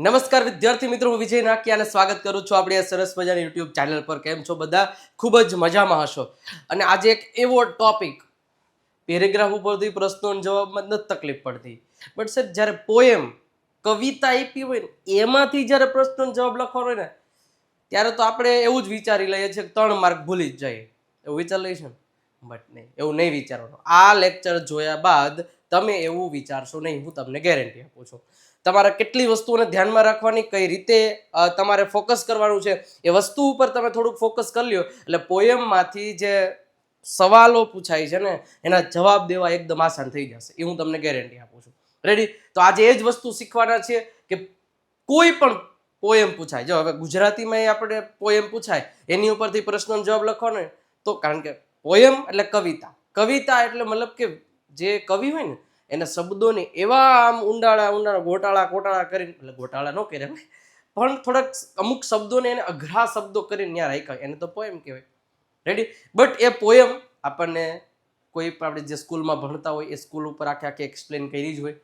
નમસ્કાર વિદ્યાર્થી મિત્રો, હું વિજય અને સ્વાગત કરું છું આપણી આ સરસ મજાની યુટ્યુબ ચેનલ પર. કેમ છો બધા? ખૂબ જ મજામાં હશો. અને આજે એક એવો ટોપિક પેરેગ્રાફ ઉપરથી પ્રશ્નોના જવાબમાં નથી તકલીફ પડતી. બટ સર જ્યારે પોએમ કવિતા આપી હોય ને, એમાંથી જ્યારે પ્રશ્નોનો જવાબ લખવાનો હોય ને, ત્યારે તો આપણે એવું જ વિચારી લઈએ છીએ ત્રણ માર્ક ભૂલી જ જઈએ. એવું વિચાર લઈશું બટ નહીં, એવું નહીં વિચારવાનું. આ લેક્ચર જોયા બાદ તમે એવું વિચારશો નહીં, હું તમને ગેરંટી આપું છું. તમારે કેટલી વસ્તુઓને ધ્યાનમાં રાખવાની, કઈ રીતે તમારે ફોકસ કરવાનું છે, એ વસ્તુ ઉપર તમે થોડુંક ફોકસ કરી લ્યો. એટલે પોયમમાંથી જે સવાલો પૂછાય છે ને, એના જવાબ દેવા એકદમ આસાન થઈ જશે. એ હું તમને ગેરંટી આપું છું. રેડી તો આજે એ જ વસ્તુ શીખવાના છે કે કોઈ પણ પોએમ પૂછાય. જો હવે ગુજરાતીમાં આપણે પોયમ પૂછાય, એની ઉપરથી પ્રશ્નનો જવાબ લખવાનો તો, કારણ કે પોયમ એટલે કવિતા. કવિતા એટલે મતલબ કે જે કવિ હોય ને એના શબ્દોને એવા આમ ઊંડાળા ઊંડાળા, ગોટાળા ગોટાળા કરીને, એટલે ગોટાળા ન કરે પણ થોડાક અમુક શબ્દોને એને અઘરા શબ્દો કરીને ત્યાં રાખ્યા એને તો પોએમ કહેવાય. રેડી બટ એ પોએમ આપણને કોઈ પણ આપણે જે સ્કૂલમાં ભણતા હોય, એ સ્કૂલ ઉપર આખે આખી એક્સપ્લેન કરી જ હોય.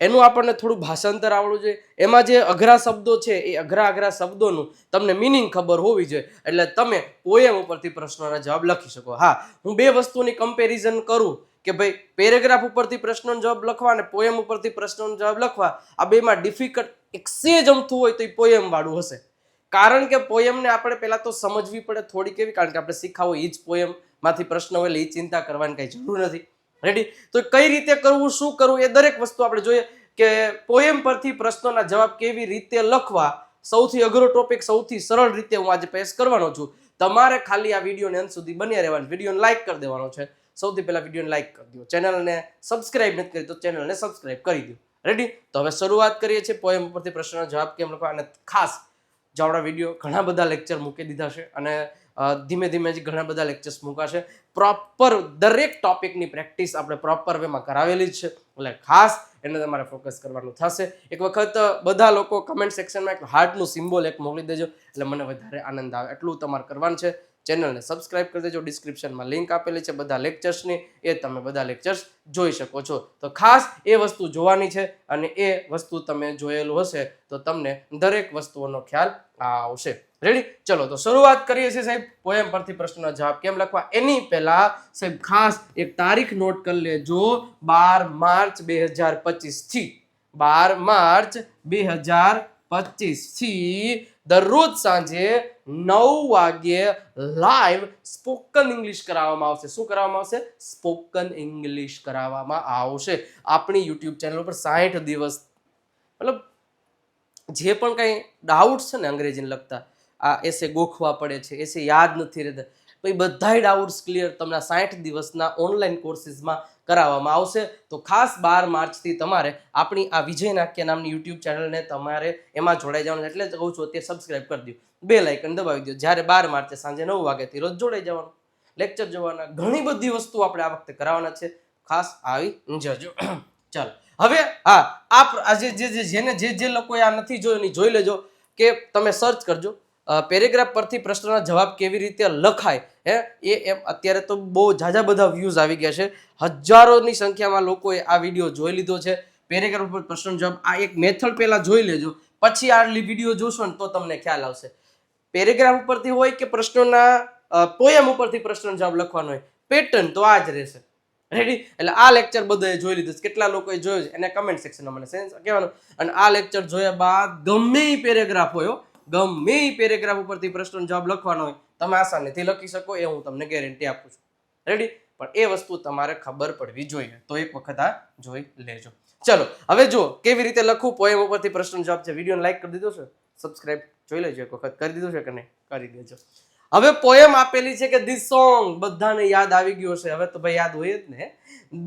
એનું આપણને થોડું ભાષાંતર આવડવું જોઈએ. એમાં જે અઘરા શબ્દો છે, એ અઘરા અઘરા શબ્દોનું તમને મિનિંગ ખબર હોવી જોઈએ. એટલે તમે પોએમ ઉપરથી પ્રશ્નોના જવાબ લખી શકો. હા, હું બે વસ્તુની કમ્પેરિઝન કરું. કે ભાઈ પેરેગ્રાફ ઉપરથી પ્રશ્નોનો જવાબ લખવા અને પોએમ ઉપરથી પ્રશ્નોનો જવાબ લખવા, આ બેમાં ડિફિકલ્ટ એક સેજ અમથું હોય તો એ પોએમ વાળું હશે. કારણ કે પોયમને આપણે પહેલાં તો સમજવી પડે થોડી કેવી કારણ કે આપણે શીખાવો એ જ પોયમમાંથી પ્રશ્ન હોય એટલે એ ચિંતા કરવાની કંઈ જરૂર નથી. રેડી તો કઈ રીતે કરવું, શું કરવું, એ દરેક વસ્તુ આપણે જોઈએ કે પોયમ પરથી પ્રશ્નોના જવાબ કેવી રીતે લખવા, સૌથી અઘરો ટોપિક, સૌથી સરળ રીતે હું આજે પેશ કરવાનો છું. તમારે ખાલી આ વિડીયોને અંત સુધી બન્યા રહેવાનું, વિડીયોને લાઇક કરી દેવાનો છે. સૌથી પહેલા વિડીયોને લાઈક કરી દો. ચેનલને સબસ્ક્રાઇબ નથી કરી તો ચેનલને સબસ્ક્રાઇબ કરી દો. રેડી તો હવે શરૂઆત કરીએ છીએ પોએમ ઉપરથી પ્રશ્નનો જવાબ કેમ લખવા? અને ખાસ જાવડા વીડિયો ઘણા બધા લેક્ચર મૂકી દીધા છે અને ધીમે ધીમે જ ઘણા બધા લેક્ચર્સ મૂકાશે. પ્રોપર દરેક ટોપિકની પ્રેક્ટિસ આપણે પ્રોપર વેમાં કરાવેલી જ છે. એટલે ખાસ એને તમારે ફોકસ કરવાનું થશે. એક વખત બધા લોકો કમેન્ટ સેક્શનમાં એક હાર્ટનું સિમ્બોલ એક મોકલી દેજો. એટલે મને વધારે આનંદ આવે. એટલું તમારે કરવાનું છે. ચેનલને સબસ્ક્રાઇબ કરી દેજો. ડિસ્ક્રિપ્શનમાં લિંક આપેલી છે બધા લેક્ચર્સની. એ તમે બધા લેક્ચર્સ જોઈ શકો છો. તો ખાસ એ વસ્તુ જોવાની છે અને એ વસ્તુ તમે જોયેલું હશે તો તમને દરેક વસ્તુઓનો ખ્યાલ આવશે. રેડી ચલો, તો શરૂઆત કરીએ છીએ સાહેબ. પોએમ પરથી પ્રશ્નનો જવાબ કેમ લખવા? એની પહેલા સાહેબ ખાસ એક તારીખ નોટ કરી લેજો. બાર માર્ચ બે હજાર પચીસથી બાર માર્ચ બે હજાર પચીસથી દરરોજ સાંજે નવ વાગ્યે લાઈવ સ્પોકન ઇંગ્લિશ કરાવવામાં આવશે. શું કરાવવામાં આવશે? સ્પોકન ઇંગ્લિશ કરાવવામાં આવશે. આપણી યુટ્યુબ ચેનલ ઉપર સાઠ દિવસ, મતલબ જે પણ કંઈ ડાઉટ છે ને અંગ્રેજીને લગતા, આ એસે ગોખવા પડે છે, એસે યાદ નથી રહેતા. તો એ બધાય ડાઉટ્સ ક્લિયર તમને સાઠ દિવસના ઓનલાઈન કોર્સીસમાં કરાવવામાં આવશે. તો ખાસ બાર માર્ચથી તમારે આપણી આ વિજય નાક્ય નામની યુટ્યુબ ચેનલને તમારે એમાં જોડાઈ જવાનું એટલે જ કહું છું, અત્યારે સબસ્ક્રાઈબ કરી દો. બે લાઇકન દબાવી દો. જ્યારે બાર માર્ચે સાંજે નવ વાગ્યાથી રોજ જોડાઈ જવાનું. લેક્ચર જોવાના ઘણી બધી વસ્તુ આપણે આ વખતે કરાવવાના છે. ખાસ આવી જજો ચાલો. હવે હા, આ આજે જે જેને જે જે લોકોએ આ નથી જોયું જોઈ લેજો કે તમે સર્ચ કરજો. પેરેગ્રાફ પરથી પ્રશ્નના જવાબ કેવી રીતે લખાય, હે? એ એમ અત્યારે તો બહુ ઝાઝા બધા વ્યૂઝ આવી ગયા છે. હજારોની સંખ્યામાં લોકોએ આ વીડિયો જોઈ લીધો છે. પેરેગ્રાફ ઉપર પ્રશ્નનો જવાબ, આ એક મેથડ પહેલાં જોઈ લેજો. પછી આ વીડિયો જોશો ને તો તમને ખ્યાલ આવશે. પેરેગ્રાફ ઉપરથી હોય કે પ્રશ્નોના પોયમ ઉપરથી પ્રશ્નનો જવાબ લખવાનો હોય? પેટર્ન તો આ જ રહેશે. રેડી એટલે આ લેક્ચર બધાએ જોઈ લીધું છે. કેટલા લોકોએ જોયું છે એને કમેન્ટ સેક્શનમાં મને સેન્સ કહેવાનું. અને આ લેક્ચર જોયા બાદ ગમે એ પેરેગ્રાફ હોય ગમે એ પેરેગ્રાફ ઉપરથી પ્રશ્નનો જવાબ લખવાનો હોય, તમે આસાનીથી લખી શકો, એ હું તમને ગેરંટી આપું છું. રેડી પણ એ વસ્તુ તમારે ખબર પડવી જોઈએ, તો એક વખત આ જોઈ લેજો. ચલો, હવે જો કેવી રીતે લખવું પોએમ ઉપરથી પ્રશ્નનો જવાબ છે. વિડીયોને લાઈક કરી દીધો છે? સબસ્ક્રાઇબ જોઈ લેજો, એક વખત કરી દીધું છે કે નહીં? કરી દેજો. હવે પોએમ આપેલી છે કે ધીસ સોંગ બધાને યાદ આવી ગયું છે. હવે તો ભાઈ યાદ હોય જ ને.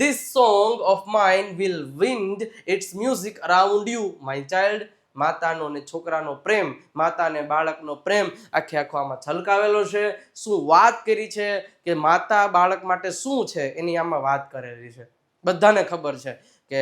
This song of mind will wind its music around you my child માતાનો ને છોકરાનો પ્રેમ, માતા અને બાળકનો પ્રેમ આખે આખો આમાં છલકાવેલો છે. શું વાત કરી છે કે માતા બાળક માટે શું છે? એની આમાં વાત કરેલી છે. બધાને ખબર છે કે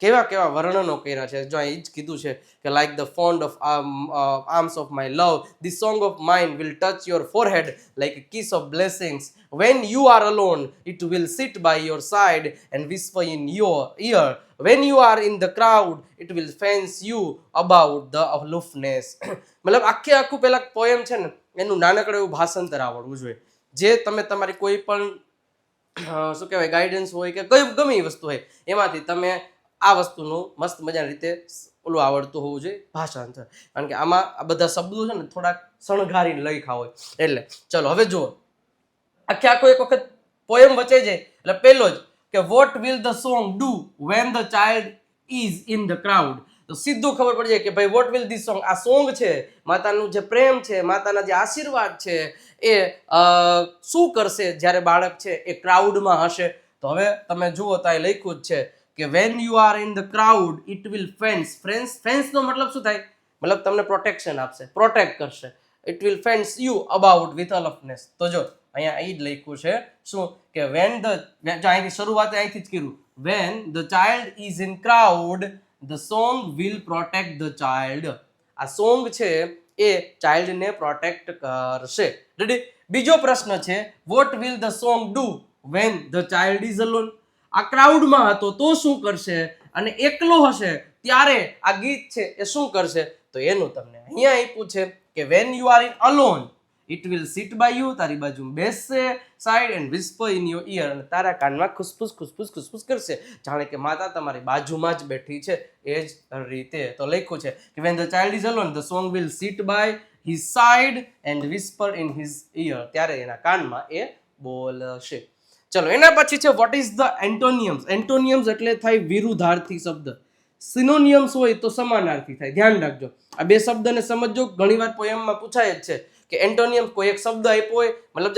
કેવા કેવા વર્ણનો કર્યા છે? જો અહીં જ કીધું છે કે like the fond of arms of my love the song of mind will touch your forehead like kiss of blessings when you are alone it will sit by your side and and in your ear when you are in the crowd it will fence you about the the મતલબ આખે આખું પહેલાં poem છે ને, એનું નાનકડું એવું ભાષાંતર આવડવું જોઈએ. જે તમે તમારી કોઈ પણ શું કહેવાય ગાઈડન્સ હોય કે કઈ ગમે એ વસ્તુ હોય, એમાંથી તમે આ વસ્તુનું મસ્ત મજાની રીતે ઓલું આવડતું હોવું જોઈએ ભાષાંતર. કારણ કે આમાં આ બધા શબ્દો છે ને થોડાક શણગારીને લખ્યા હોય. એટલે ચલો, હવે જુઓ. આખે આખો એક વખત પોએમ વચે છે. એટલે પહેલો જ કે what will the song do when the child is in the crowd તો સીધું ખબર પડી જાય કે, ભાઈ વોટ વિલ ધી સોંગ આ સોંગ છે, માતાનું જે પ્રેમ છે, માતાના જે આશીર્વાદ છે, એ શું કરશે જ્યારે બાળક છે એ ક્રાઉડમાં હશે? તો હવે તમે જુઓ તો એ લખ્યું જ છે. કે when you are in the crowd it will fence fence ફેન્સનો મતલબ શું થાય? મતલબ તમને પ્રોટેક્શન આપશે પ્રોટેક્ટ કરશે. It will fence you about with aloofness તો જો, અહીંયા અહીં જ લખ્યું છે, શું? કે વેન ધ અહીંથી શરૂઆત અહીંથી જ કર્યું. When the child is in crowd the song will protect the child આ સોંગ છે, એ ચાઇલ્ડને પ્રોટેક્ટ કરશે. રેડી બીજો પ્રશ્ન છે what will the song do when the child is alone આ ક્રાઉડમાં હતો, તો શું કરશે? અને એકલો હશે, ત્યારે આ ગીત છે એ શું કરશે? તો એનું તમને અહીંયા આપ્યું છે કે when you are in alone it will sit by you તારી બાજુ બેસશે side and whisper in your ear અને તારા કાનમાં ખુસફુસ ખુસફુસ ખુસફુસ કરશે. જાણે કે માતા તમારી બાજુમાં જ બેઠી છે. એ જ રીતે તો લખ્યું છે કે when the child is alone the song will sit by his side and whisper in his ear ત્યારે એના કાનમાં એ બોલશે. ચલો, એના પછી છે what is the antonyms antonyms એટલે થાય વિરુદ્ધાર્થી શબ્દ. સિનોનિયમ્સ હોય તો સમાનાર્થી થાય. ધ્યાન રાખજો. આ બે શબ્દને સમજજો. ઘણીવાર પોયમમાં પૂછાય જ છે કે એન્ટોનિયમ કોઈ એક શબ્દ આપ્યો હોય, મતલબ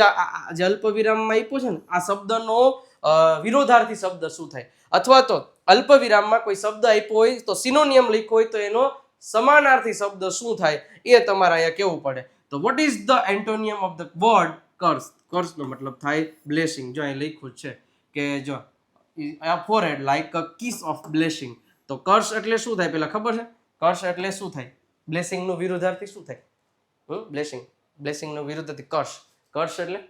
જે અલ્પ વિરામમાં આપ્યો છે ને, આ શબ્દનો વિરોધાર્થી શબ્દ શું થાય? અથવા તો અલ્પ વિરામમાં કોઈ શબ્દ આપ્યો હોય, તો સિનોનિયમ લખ્યો હોય તો એનો સમાનાર્થી શબ્દ શું થાય? એ તમારે અહીંયા કેવું પડે. તો what is the antonym of the word curse કર્સનો મતલબ થાય બ્લેસિંગ જો અહીં લખ્યું છે કે જો આ forehead like a kiss of blessing તો કર્સ એટલે શું થાય પેલા ખબર છે? કર્સ એટલે શું થાય? બ્લેસિંગનું વિરુદ્ધાર્થી શું થાય? હમ બ્લેસિંગ બ્લેસિંગનું વિરુદ્ધાર્થી કર્સ કર્સ એટલે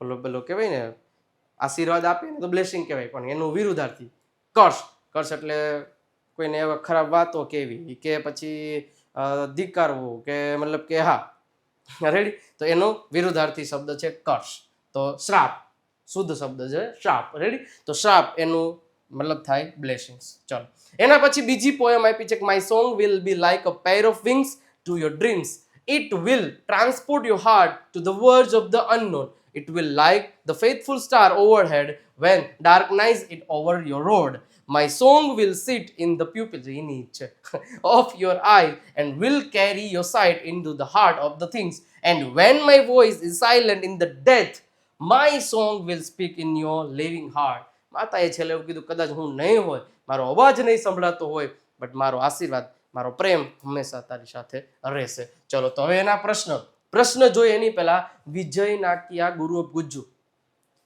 પેલો પેલો કહેવાય ને, આશીર્વાદ આપે ને તો બ્લેસિંગ કહેવાય, પણ એનું વિરુદ્ધાર્થી કર્સ કર્સ એટલે કોઈને એવા ખરાબ વાતો કેવી કે પછી ધિકારવું કે મતલબ કે હા રેડી તો એનો વિરુદ્ધાર્થી શબ્દ છે કર્ષ. તો શ્રાપ, શુદ્ધ શબ્દ છે શ્રાપ. રેડી તો શ્રાપ એનું મતલબ થાય બ્લેસિંગ્સ. ચલો. એના પછી બીજી પોયમ આપી છે my song will be like a pair of wings to your dreams it will transport your heart to the words of the unknown It will like the faithful star overhead when dark nights it over your road. My song will sit in the pupils in each of your eye and will carry your sight into the heart of the things. And when my voice is silent in the death, my song will speak in your living heart. માતાએ છેલ્લે એવું કીધું કદાચ હું નહીં હોય મારો અવાજ નહીં સંભળાતો હોય બટ મારો આશીર્વાદ મારો પ્રેમ હંમેશા તારી સાથે રહેશે ચલો તો હવે એના પ્રશ્ન પ્રશ્ન જોઈએ એની પહેલા વિજય નાકિયા ગુરુ ઓફ ગુજ્જુ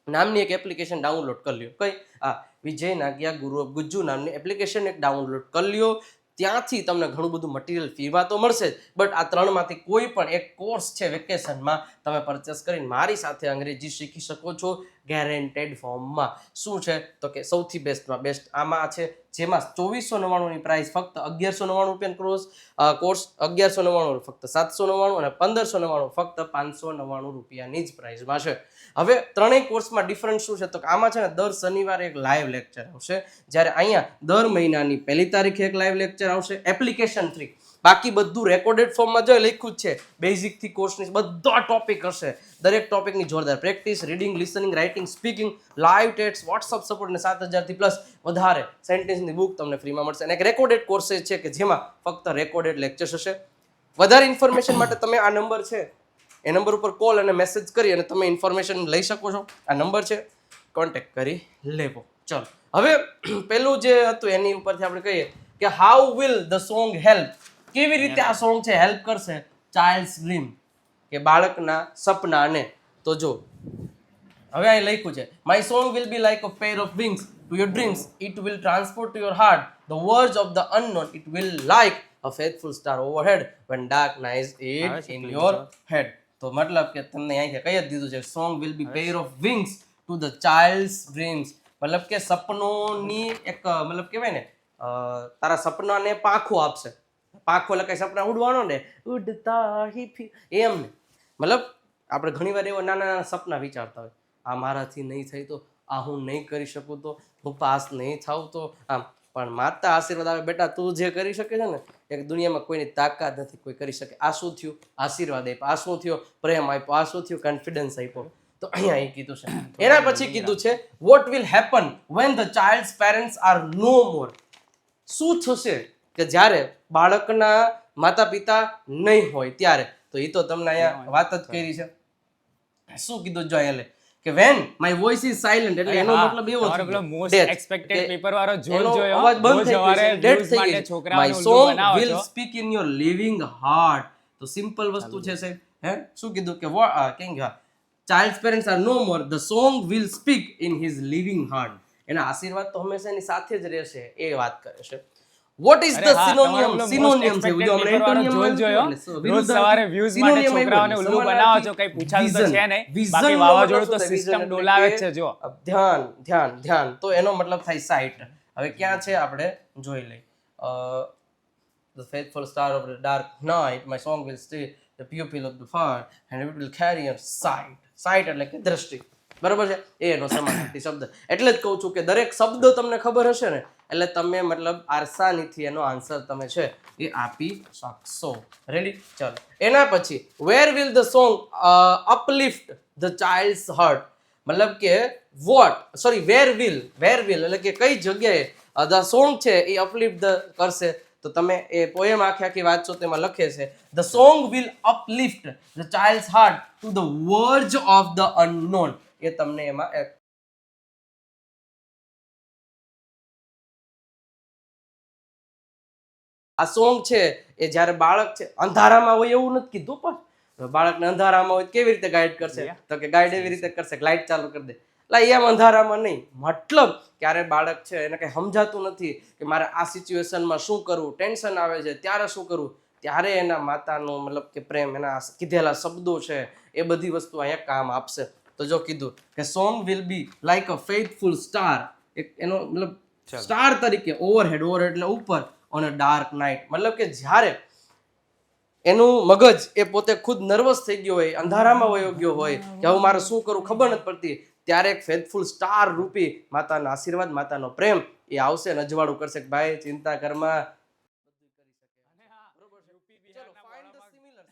નામની એક એપ્લિકેશન ડાઉનલોડ કરી લ્યો કઈ આ વિજય નાગિયા, ગુરુ ગુજ્જુ નામની એપ્લિકેશન એક ડાઉનલોડ કરી લ્યો ત્યાંથી તમને ઘણું બધું મટીરિયલ ફીમાં તો મળશે જ. બટ આ ત્રણમાંથી કોઈ પણ એક કોર્સ છે વેકેશનમાં તમે પરચેસ કરીને મારી સાથે અંગ્રેજી શીખી શકો છો. ગેરેન્ટેડ ફોર્મમાં શું છે? તો કે સૌથી બેસ્ટમાં બેસ્ટ આમાં છે, જેમાં ચોવીસો નવ્વાણુંની પ્રાઇસ ફક્ત અગિયારસો નવ્વાણું રૂપિયાનો કોર્સ કોર્સ અગિયારસો નવ્વાણું ફક્ત સાતસો નવ્વાણું અને પંદરસો નવ્વાણું ફક્ત પાંચસો નવ્વાણું રૂપિયાની જ પ્રાઇસમાં છે. હવે ત્રણેય કોર્સમાં ડિફરન્સ શું છે? તો આમાં છે ને દર શનિવારે એક લાઈવ લેક્ચર આવશે. જ્યારે અહીંયા દર મહિનાની પહેલી તારીખે એક લાઈવ લેક્ચર આવશે. એપ્લિકેશન થ્રી બાકી બધું રેકોર્ડેડ ફોર્મમાં જો લખ્યું જ છે બેઝિકથી કોર્સની બધા ટોપિક હશે. દરેક ટોપિકની જોરદાર practice reading listening writing speaking live tests WhatsApp support અને સાત હજારથી પ્લસ વધારે સેન્ટેન્સની બુક તમને ફ્રીમાં મળશે. અને એક રેકોર્ડેડ કોર્સેસ છે કે જેમાં ફક્ત રેકોર્ડેડ લેક્ચર્સ હશે. વધારે ઇન્ફોર્મેશન માટે તમે આ નંબર છે, એ નંબર ઉપર કોલ અને મેસેજ કરી અને તમે ઇન્ફોર્મેશન લઈ શકો છો. આ નંબર છે કોન્ટેક્ટ કરી લેવો. ચલો. હવે પેલું જે હતું એની ઉપરથી આપણે કહીએ કે how will the song help કેવી રીતે આ સોંગ છે? હેલ્પ કરશે ચાઇલ્ડ ડ્રીમ કે બાળકના સપનાને. તો જો હવે અહીં લખ્યું છે my song will be like a pair of wings to your dreams it will transport to your heart the words of the unknown it will like a faithful star overhead one dark nights it in your head. તો મતલબ કે તમને અહીંયા કહી જ દીધું છે song will be pair of wings to the child dreams મતલબ કે સપનોની એક મતલબ કહેવાય ને તારા સપનાને પાંખો આપશે. પાંખો લખાય સપના ઉડવાનો ને ઉડતા હી ફી એમ ને. મતલબ આપણે ઘણીવાર એવા નાના નાના સપના વિચારતા હોય. આ મારાથી નહીં થઈ તો આ હું નહીં કરી શકું તો હું પાસ નહીં થાવ તો આમ. પણ માતા આશીર્વાદ આવે બેટા તું જે કરી શકે છે ને એક દુનિયામાં કોઈની તાકાત નથી કોઈ કરી શકે. આ શું થયું? આશીર્વાદ આપ્યો. આ શું થયો? પ્રેમ આપ્યો. આ શું થયું? કોન્ફિડન્સ આપ્યો. તો અહીંયા એ કીધું છે. એના પછી કીધું છે what will happen when the child parents are no more શું થશે? કે જ્યારે બાળકના માતા પિતા નહીં હોય ત્યારે તો એ તો તમને અહીંયા વાત જ કરી છે. શું કીધું જો અહીંયા કે when my voice is silent એટલે એનો મતલબ એવો છે. પેલો most Death. expected વાળો જોર જોયો. અવાજ બંધ થઈ ગયો views થઈ ગઈ છોકરાનો will છો. speak in your living heart. તો સિમ્પલ વસ્તુ છે સાહેબ. હે? શું કીધું? કે what કેમ કે child parents are no more the song will speak in his living heart એના આશીર્વાદ તો હંમેશા એની સાથે જ રહેશે એ વાત કરે છે. What is the synonym synonym છે જો આપણે એન્ટોનિયમ જોયો. રોજ સવારે વ્યૂઝ માટે છોકરાઓને ઉલ્લુ બનાવો છો, કઈ પૂછાતું તો છે નહીં. બાકી વાવાઝોડું તો એટલે ડોલાવે છે, જો. ધ્યાન ધ્યાન ધ્યાન. તો એનો મતલબ થાય સાઇટ હવે ક્યાં છે આપણે? જોઈ લઈ the faithful star of the dark night my song will stay. The pupil of the fire and it will carry on sight. Sight એટલે કે દ્રષ્ટિ. બરાબર છે? એ એનો સમાનાર્થી શબ્દ. એટલે જ કહું છું કે દરેક શબ્દ તમને ખબર હશે ને એટલે તમે મતલબ આસાનીથી એનો આન્સર તમે છે એ આપી શકશો. રેડી ચાલો. એના પછી where will the song uplift the child's hurt મતલબ કે what sorry where will where will એટલે કે કઈ જગ્યાએ ધ સોંગ છે એ અપલિફ્ટ ધ કરશે? તો તમે એ પોએમ આખી આખી વાંચો તેમાં લખે છે the song will uplift the child heart to the verge of the unknown એ તમને એમાં આ સોંગ છે એ જ્યારે બાળક છે અંધારામાં હોય એવું નથી કીધું પણ બાળકને અંધારામાં હોય કેવી રીતે ગાઈડ કરશે? તો કે ગાઈડ એવી રીતે કરશે લાઇટ ચાલુ કરી દે. એટલે એમ અંધારામાં નહીં. મતલબ ક્યારે બાળક છે એને કંઈ સમજાતું નથી કે મારે આ સિચ્યુએશનમાં શું કરવું ટેન્શન આવે છે ત્યારે શું કરવું? ત્યારે એના માતાનો મતલબ કે પ્રેમ એના કીધેલા શબ્દો છે એ બધી વસ્તુ અહીંયા કામ આપશે. તો જો કીધું કે song will be like a faithful star એક એનો મતલબ સ્ટાર તરીકે ઓવરહેડ ઓવરહેડ એટલે ઉપર. ઓન અ ડાર્ક નાઇટ મતલબ કે જ્યારે એનું મગજ એ પોતે ખુદ નર્વસ થઈ ગયો હોય અંધારામાં વયો ગયો હોય કે હવે મારે શું કરવું ખબર નથી પડતી ત્યારે એક ફેથફુલ સ્ટાર રૂપી માતાના આશીર્વાદ માતાનો પ્રેમ એ આવશે અને અજવાળું કરશે કે ભાઈ ચિંતા કરમાં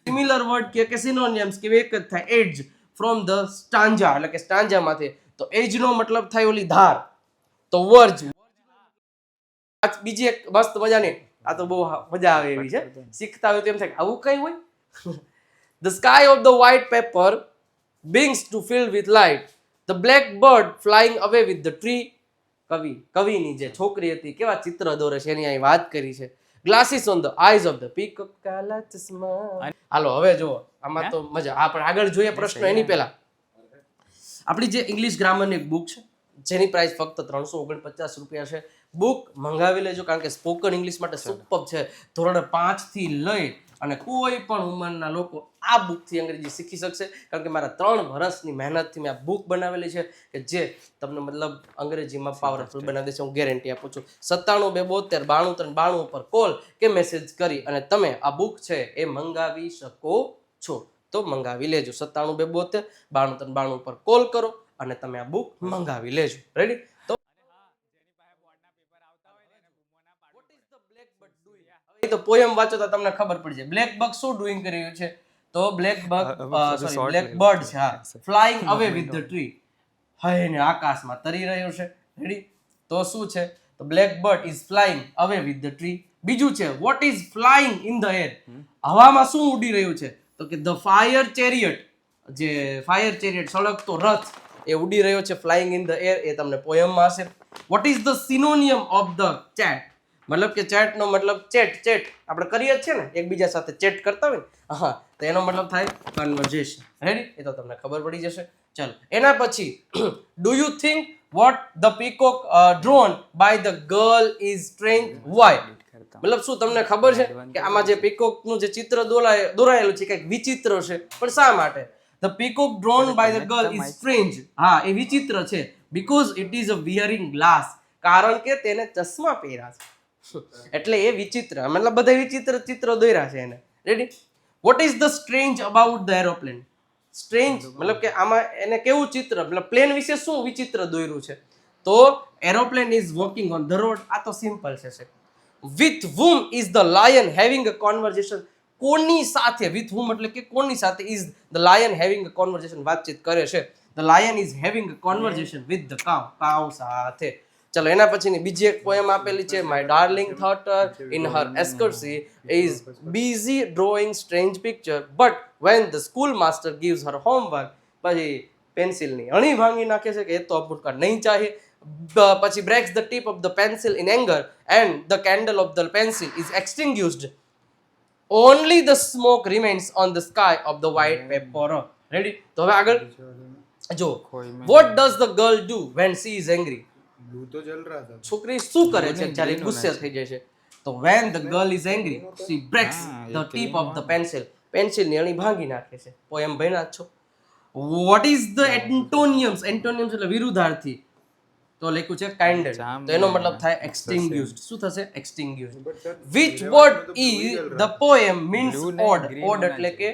સિમિલર વર્ડ કે કે સિનોનિયમ્સ કે એક જ થાય એજ ફ્રોમ ધ સ્ટાન્જા એટલે કે સ્ટાન્જામાંથી તો એજનો મતલબ થાય ઓલી ધાર. તો વર્જ આ બીજી એક મસ્ત મજાની આ તો બહુ મજા આવે એવી છે. શીખતા હોય તો એમ થાય આવું કઈ હોય? The sky of the white paper wings to fill with light the black bird flying away with the tree કવિ કવિની જે છોકરી હતી કેવા ચિત્ર દોરે છે એની અહીં વાત કરી છે. Glasses on the eyes of the peak કાલા ચશ્મા. હાલો હવે જુઓ આમાં તો મજા આ પણ આગળ જોઈએ પ્રશ્ન એની પહેલા. આપણી જે ઇંગ્લિશ ગ્રામરની એક બુક છે જેની પ્રાઇસ ફક્ત ત્રણસો ઓગણપચાસ રૂપિયા છે બુક મંગાવી લેજો કારણ કે સ્પોકન ઇંગ્લિશ માટે સુપર છે. ધોરણ પાંચથી લઈ અને કોઈ પણ ઉંમરના લોકો આ બુકથી અંગ્રેજી શીખી શકશે. કારણ કે મારા ત્રણ વર્ષની મહેનતથી મેં આ બુક બનાવેલી છે કે જે તમને મતલબ અંગ્રેજીમાં પાવરફુલ બનાવી દેશે હું ગેરંટી આપું છું. સત્તાણું બે બોતેર બાણું ત્રણ બાણું ઉપર કોલ કે મેસેજ કરી અને તમે આ બુક છે એ મંગાવી શકો છો. તો મંગાવી લેજો. સત્તાણું બે બોતેર બાણું ત્રણ બાણું ઉપર કોલ કરો અને તમે આ બુક મંગાવી લેજો. રેડી તો તો પોયમ વાંચો તો તમને ખબર પડી જાય. બ્લેક બગ શું ડુઈંગ કરી રહ્યું છે? તો black bug sorry black bird છે હા. Flying away with the tree હય ને આકાશમાં તરી રહ્યો છે. રેડી તો શું છે? તો black bird is flying away with the tree બીજું છે what is flying in the air હવામાં શું ઉડી રહ્યું છે? તો કે ધ ફાયર ચેરિયટ જે ફાયર ચેરિયટ સળગતો રથ એ ઉડી રહ્યો છે ફ્લાઇંગ ઇન ધ એર એ તમને પોયમમાં હશે. What is the synonym of the chat મતલબ કે ચેટ નો મતલબ ચેટ ચેટ આપણે કરીએ જ છે ને, એકબીજા સાથે ચેટ કરતા હોય હા તો એનો મતલબ થાય કન્વર્ઝેશન રેડી એ તો તમને ખબર પડી જશે. ચાલો, એના પછી do you think what the peacock drawn by the girl is strange why મતલબ શું તમને ખબર છે કે આમાં જે પીકોકનું જે ચિત્ર દોરાય, દોરાયેલું છે, કંઈક વિચિત્ર છે, પણ શા માટે? The peacock drawn by the girl is strange હા, એ વિચિત્ર છે because it is a wearing glass કારણ કે તેને ચશ્મા પહેર્યા છે. એટલે એ વિચિત્ર મતલબ બધા વિચિત્ર ચિત્ર દોર્યા છે એને. Ready what is the strange about the aeroplane strange મતલબ કે આમાં એને કેવું ચિત્ર મતલબ પ્લેન વિશે શું વિચિત્ર દોર્યું છે? તો aeroplane is walking on the road આ તો સિમ્પલ છે with whom is the lion having a conversation કોની સાથે? વિથ હુમ એટલે કે કોની સાથે is the lion having a conversation વાતચીત કરે છે. The lion is having a conversation with the cow cow સાથે. ચલો એના પછીની બીજી એક પોએમ આપેલી છે my darling daughter in her exercise is busy drawing strange picture but when the school master gives her homework પછી પેન્સિલની અણી ભાંગી નાખે છે કે એ તો અપૂટ નહીં ચાહે. પછી breaks the tip of the pencil in anger and the candle of the pencil is extinguished. Only the smoke remains on the sky of the white paper ready તો હવે આગળ. જો what does the girl do when she is angry? લૂ તો જલ રહા था છોકરી શું કરે છે? જ્યારે ગુસ્સે થઈ જાય છે. તો when the girl is angry she breaks the tip of the pencil. પેન્સિલની અણી ભાંગી નાખે છે. પોએમ ભણ્યા છો. What is the antonyms antonyms એટલે વિરુદ્ધાર્થી. તો લખ્યું છે કાઇન્ડેડ તો એનો મતલબ થાય એક્સટિંગ્યુસ્ડ શું થશે? Extinguished which word is the poem means odd odd એટલે કે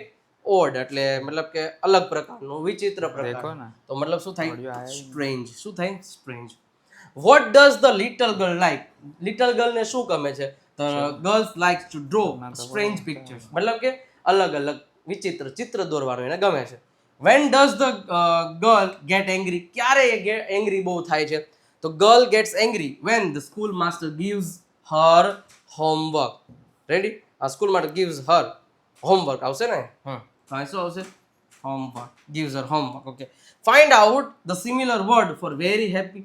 ઓડ એટલે મતલબ કે અલગ પ્રકારનું વિચિત્ર પ્રકાર. તો મતલબ શું થાય? સ્ટ્રેન્જ શું થાય? Strange what does the little girl like little girl ને શું ગમે છે? Girls like to draw strange pictures મતલબ કે અલગ અલગ વિચિત્ર ચિત્ર દોરવાનું એને ગમે છે. When does the girl get angry ક્યારે એ એંગ્રી બહુ થાય છે? તો girl gets angry when the school master gives her homework ready આ સ્કૂલ માટે gives હર હોમવર્ક આવશે ને? તો શું આવશે? Homework gives her homework okay find out the similar word for very happy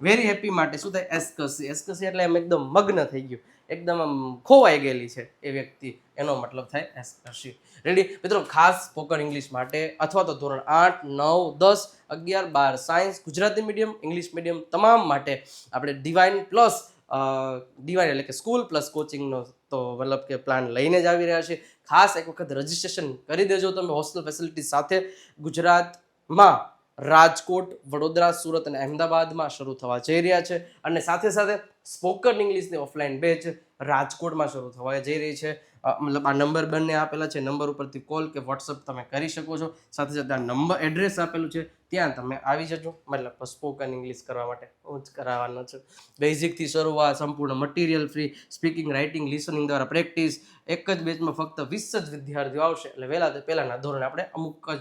very happy માટે શું થાય? એસકસી. એસકસી એટલે એમ એકદમ મગ્ન થઈ ગયું. એકદમ આમ ખોવાઈ ગયેલી છે એ વ્યક્તિ. એનો મતલબ થાય એસકસી. રેડી મિત્રો, ખાસ સ્પોકન ઇંગ્લિશ માટે અથવા તો ધોરણ આઠ, નવ, દસ, અગિયાર, બાર, science, Gujarati medium English medium તમામ માટે આપણે ડિવાઇન પ્લસ ડિવાઇન એટલે કે સ્કૂલ પ્લસ કોચિંગનો તો મતલબ કે પ્લાન લઈને જ આવી રહ્યા છે ખાસ એક વખત રજિસ્ટ્રેશન કરી દેજો તમે હોસ્ટેલ ફેસિલિટી સાથે ગુજરાતમાં. રાજકોટ, વડોદરા, સુરત અને અહેમદાબાદમાં શરૂ થવા જઈ રહ્યા છે અને સાથે સાથે સ્પોકન ઇંગ્લિશની ઓફલાઈન બેચ રાજકોટમાં શરૂ થવા જઈ રહી છે. મતલબ આ નંબર બંને આપેલા છે. નંબર ઉપરથી કોલ કે વોટ્સઅપ તમે કરી શકો છો. સાથે સાથે આ નંબર એડ્રેસ આપેલું છે. ત્યાં તમે આવી જજો. મતલબ સ્પોકન ઇંગ્લિશ કરવા માટે હું જ કરાવવાનો છું. બેઝિકથી શરૂઆત, સંપૂર્ણ material free, speaking, writing, listening દ્વારા પ્રેક્ટિસ. એક જ બેચમાં ફક્ત વીસ જ વિદ્યાર્થીઓ આવશે. એટલે વહેલા પહેલાંના ધોરણે આપણે અમુક જ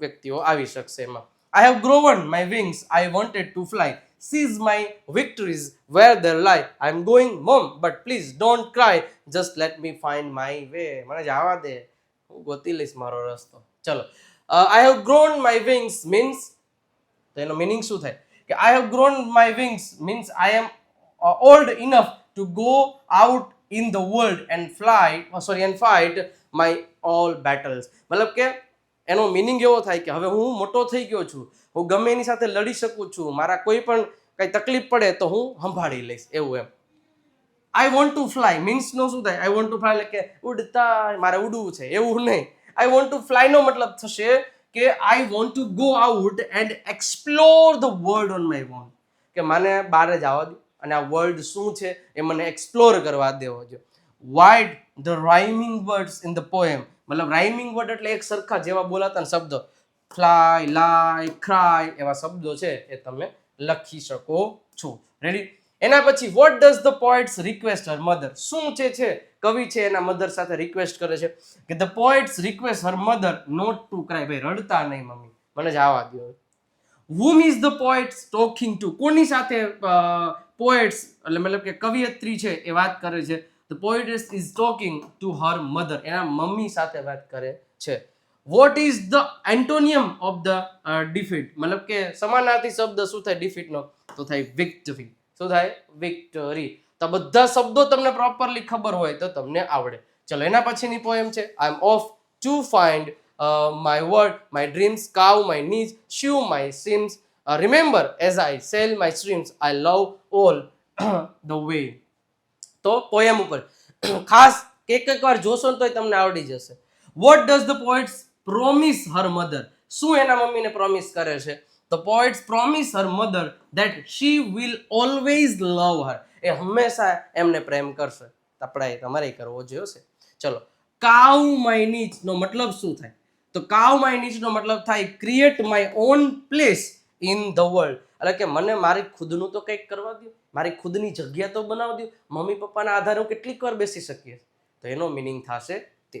વ્યક્તિઓ આવી શકશે એમાં. I have grown my wings. I wanted to fly. Seize my victories where they lie. I'm going, mom, but please don't cry. Just let me find my way. મને જવા દે હું ગોતી લઈશ મારો રસ્તો ચલો I have grown my wings means તો એનો મિનિંગ શું થાય કે I have grown my wings means I am old enough to go out in the world and fly sorry and fight my all battles મતલબ કે એનો meaning એવો થાય કે હવે હું મોટો થઈ ગયો છું, હું ગમે એની સાથે લડી શકું છું, મારા કોઈ પણ કંઈ તકલીફ પડે તો હું સંભાળી લઈશ, એવું એમ. આઈ વોન્ટ ટુ ફ્લાય મીન્સનો શું થાય? આઈ વોન્ટ ટુ ફ્લાય એટલે કે ઉડતા, મારે ઉડવું છે, એવું નહીં. આઈ વોન્ટ ટુ ફ્લાયનો મતલબ થશે કે I want to go out and explore the world on my own કે મને બહાર જવા દો, અને આ વર્લ્ડ શું છે એ મને એક્સપ્લોર કરવા દેવો જોઈએ wide the rhyming words in the poem મતલબ રાઇમિંગ વર્ડ એટલે એક સરખા જેવા બોલાતા શબ્દો. ફ્લાય લાય ક્રાય એવા શબ્દો છે એ તમે લખી શકો છો. રેડી એના પછી what does the poets request her mother શું છે છે? કવિ છે એના મધર સાથે રિક્વેસ્ટ કરે છે કે the poets request her mother not to cry ભાઈ, રડતા નહીં, મમ્મી. મને જવા દો whom is the poet talking to કોની સાથે પોએટ્સ એટલે મતલબ કે કવિયત્રી છે એ વાત કરે છે. The poets is talking to her mother એના મમ્મી સાથે વાત કરે છે. What is the antonym of the defeat મતલબ કે સમાનાર્થી શબ્દ શું થાય? ડિફીટનો તો થાય વિક્ટરી શું થાય વિક્ટરી તો બધા શબ્દો તમને પ્રોપરલી ખબર હોય તો તમને આવડે. ચલો, એના પછીની પોએમ છે. I am off to find my word my dreams cow my knees shoe my seams remember as I sail my streams I love all the way તો પોયમ ઉપર. ખાસ એક એક વાર જોશો ને તોય તમને આવડી જશે. What does the poets promise her mother શું એના મમ્મીને પ્રોમિસ કરે છે? The poets promise her mother that she will always love her એ હંમેશા એમને પ્રેમ કરશે. આપણે તમારે કરવો જોઈશે ચલો. કાવ માય નીચ નો મતલબ શું થાય? તો કાવ માય નીચ નો મતલબ થાય create my own place in the world એટલે કે મને મારી ખુદનું તો કંઈક કરવા દો મારી ખુદની જગ્યા તો બનાવી દઉં, મમ્મી પપ્પાના આધારે હું કેટલીક વાર બેસી શકીએ. તો એનો મિનિંગ થશે તે.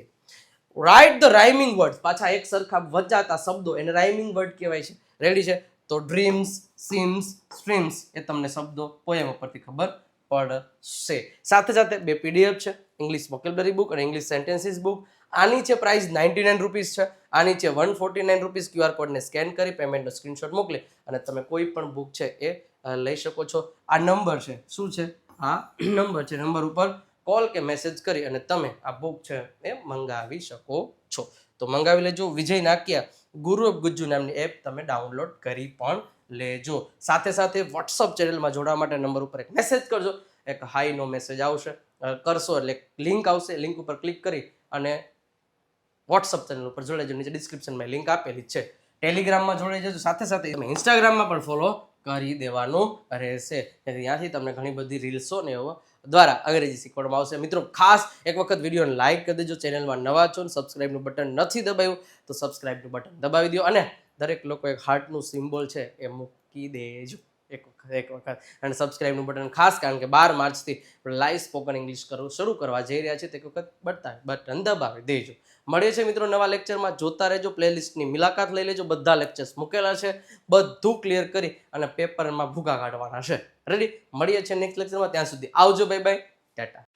રાઇટ ધ રાઇમિંગ વર્ડ પાછા એક સરખા વચાતા શબ્દો, એને રાઇમિંગ વર્ડ કહેવાય છે. રેડી છે? તો ડ્રીમ્સ સિમ્સ સ્ટ્રીમ્સ એ તમને શબ્દો પોયમ ઉપરથી ખબર પડશે. સાથે સાથે બે પીડીએફ છે ઇંગ્લિશ વોકેબલરી બુક અને ઇંગ્લિશ સેન્ટેન્સીસ બુક આની છે પ્રાઇસ નાઇન્ટી નાઇન રૂપીસ છે. આની છે one forty nine rupees QR કોડને સ્કેન કરી પેમેન્ટનો સ્ક્રીનશોટ મોકલી અને તમે કોઈ પણ બુક છે એ લઈ શકો છો. આ નંબર છે. શું છે? આ નંબર છે. નંબર ઉપર કોલ કે મેસેજ કરી અને તમે આ બુક છે એ મંગાવી શકો છો. તો મંગાવી લેજો. વિજય નાકિયા, ગુરુ ગુજ્જુ નામની એપ તમે ડાઉનલોડ કરી પણ લેજો. સાથે સાથે વોટ્સઅપ ચેનલમાં જોડાવા માટે નંબર ઉપર એક મેસેજ કરજો. એક હાઈનો મેસેજ આવશે. કરશો એટલે લિંક આવશે. લિંક ઉપર ક્લિક કરી અને વોટ્સઅપ ચેનલ ઉપર જોડાઈ જજો નીચે ડિસ્ક્રિપ્શનમાં લિંક આપેલી છે. ટેલિગ્રામમાં જોડાઈ જજો સાથે સાથે તમે ઇન્સ્ટાગ્રામમાં પણ ફોલો કરી દેવાનું રહેશે. ત્યાંથી તમને ઘણી બધી રીલ્સો ને એવો દ્વારા અંગ્રેજી શીખવાડવામાં આવશે. મિત્રો, ખાસ એક વખત વિડીયોને લાઇક કરી દેજો. ચેનલમાં નવા છો ને સબસ્ક્રાઈબનું બટન નથી દબાવ્યું તો સબસ્ક્રાઈબનું બટન દબાવી દો અને દરેક લોકો એક હાર્ટનું સિમ્બોલ છે એ મૂકી દેજો. એક વખત એક વખત. અને સબસ્ક્રાઇબનું બટન ખાસ કારણ કે બાર માર્ચથી લાઈવ સ્પોકન ઇંગ્લિશ કરવું શરૂ કરવા જઈ રહ્યા છે, તે વખત બટન બટન દબાવી દેજો. મળીએ છીએ મિત્રો નવા લેક્ચરમાં જોતા રહેજો પ્લેલિસ્ટની મુલાકાત લઈ લેજો. બધા લેક્ચર્સ મૂકેલા છે. બધું ક્લિયર કરી અને પેપરમાં ભૂગા કાઢવાના છે. રેડી મળીએ છીએ નેક્સ્ટ લેક્ચરમાં ત્યાં સુધી આવજો. Bye bye Tata